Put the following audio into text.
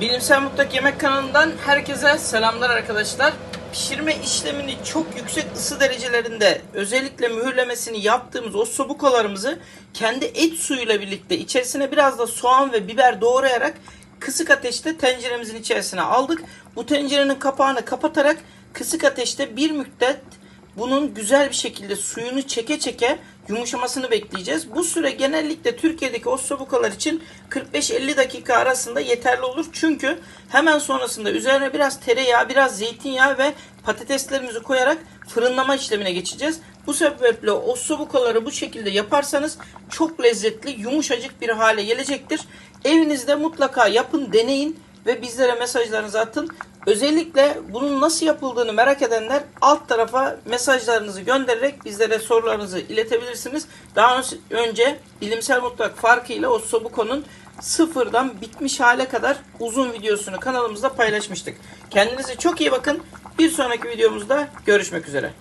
Bilimsel Mutlak Yemek kanalından herkese selamlar arkadaşlar. Pişirme işlemini çok yüksek ısı derecelerinde özellikle mühürlemesini yaptığımız o sobukolarımızı kendi et suyuyla birlikte içerisine biraz da soğan ve biber doğrayarak kısık ateşte tenceremizin içerisine aldık. Bu tencerenin kapağını kapatarak kısık ateşte bir müddet bunun güzel bir şekilde suyunu çeke çeke yumuşamasını bekleyeceğiz. Bu süre genellikle Türkiye'deki ossobukalar için 45-50 dakika arasında yeterli olur. Çünkü hemen sonrasında üzerine biraz tereyağı, biraz zeytinyağı ve patateslerimizi koyarak fırınlama işlemine geçeceğiz. Bu sebeple ossobukaları bu şekilde yaparsanız çok lezzetli, yumuşacık bir hale gelecektir. Evinizde mutlaka yapın, deneyin ve bizlere mesajlarınızı atın. Özellikle bunun nasıl yapıldığını merak edenler alt tarafa mesajlarınızı göndererek bizlere sorularınızı iletebilirsiniz. Daha önce bilimsel mutlak farkıyla o Sobuko'nun sıfırdan bitmiş hale kadar uzun videosunu kanalımızda paylaşmıştık. Kendinize çok iyi bakın. Bir sonraki videomuzda görüşmek üzere.